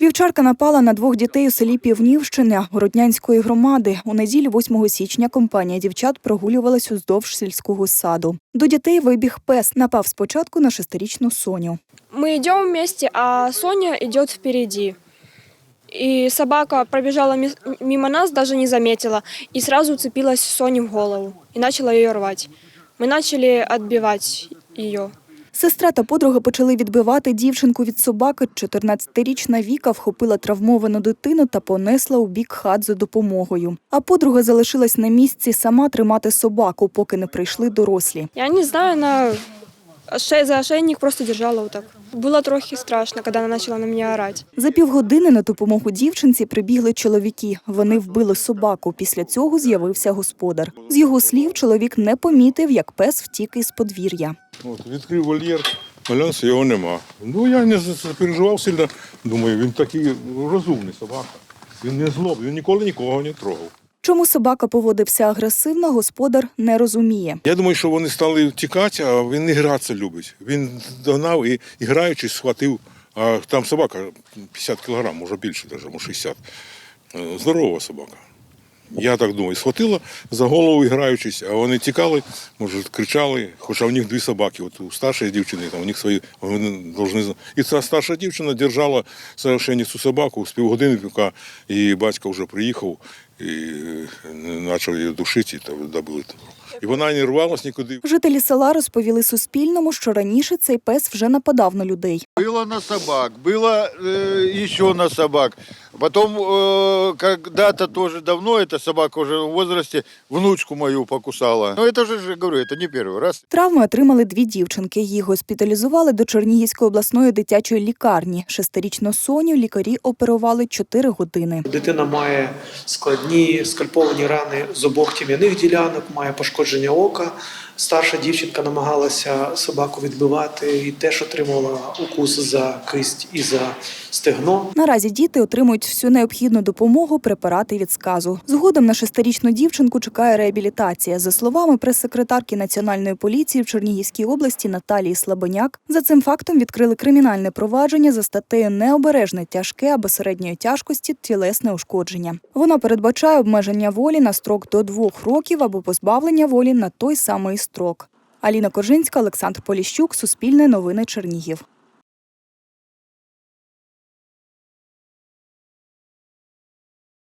Вівчарка напала на двох дітей у селі Півнівщина Городнянської громади. У неділю 8 січня компанія дівчат прогулювалась уздовж сільського саду. До дітей вибіг пес. Напав спочатку на шестирічну Соню. Мы идем вместе, а Соня идет впереди. И собака пробежала ми- мимо нас, даже не заметила, и сразу уцепилась Соне в голову и начала ее рвать. Мы начали отбивать ее. Сестра та подруга почали відбивати дівчинку від собаки. 14-річна Віка вхопила травмовану дитину та понесла у бік хат за допомогою. А подруга залишилась на місці сама тримати собаку, поки не прийшли дорослі. Я не знаю, она ошей- за ошейник просто держала вот так. Было трохи страшно, когда она начала на меня орать. За півгодини на допомогу дівчинці прибігли чоловіки. Вони вбили собаку. Після цього з'явився господар. З його слів, чоловік не помітив, як пес втік із подвір'я. От, відкрив вольєр, глянувся, його нема. Ну я не переживав сильно. Думаю, він такий розумний собака. Він не злобний, він ніколи нікого не трогав. Чому собака поводився агресивно, господар не розуміє. Я думаю, що вони стали втікати, а він не гратися любить. Він догнав і, і граючись, схватив. А там собака 50 кілограм, може більше, навіть, може 60. Е, Здорова собака. Я так думаю, схватила за голову граючись, а вони тікали, може, кричали, хоча в них дві собаки. От у старшої дівчини, там у них свої, вони должны І ця старша дівчина держала совершенно цю собаку з півгодини, поки її батько вже приїхав і е, почав її душити, та добили. І вона не рвалась нікуди. Жителі села розповіли Суспільному, що раніше цей пес вже нападав на людей. Было на собак, было э, еще на собак. Потом э, когда-то тоже давно эта собака уже в возрасте внучку мою покусала. Но это же, же, говорю, это не первый раз. Травми отримали дві дівчинки. Їх госпіталізували до Чернігівської обласної дитячої лікарні. Шестирічну Соню лікарі оперували чотири години. Дитина має складні скальповані рани з обох тім'яних ділянок, має пошкодження ока. Старша дівчинка намагалася собаку відбивати і теж отримала укус за кисть і за стегно. Наразі діти отримують всю необхідну допомогу, препарати від сказу. Згодом на шестирічну дівчинку чекає реабілітація. За словами прес-секретарки Національної поліції в Чернігівській області Наталії Слабеняк, за цим фактом відкрили кримінальне провадження за статтею необережне тяжке або середньої тяжкості тілесне ушкодження. Воно передбачає обмеження волі на строк до двох років або позбавлення волі на той самий строк. Аліна Коржинська, Олександр Поліщук, Суспільне новини Чернігів.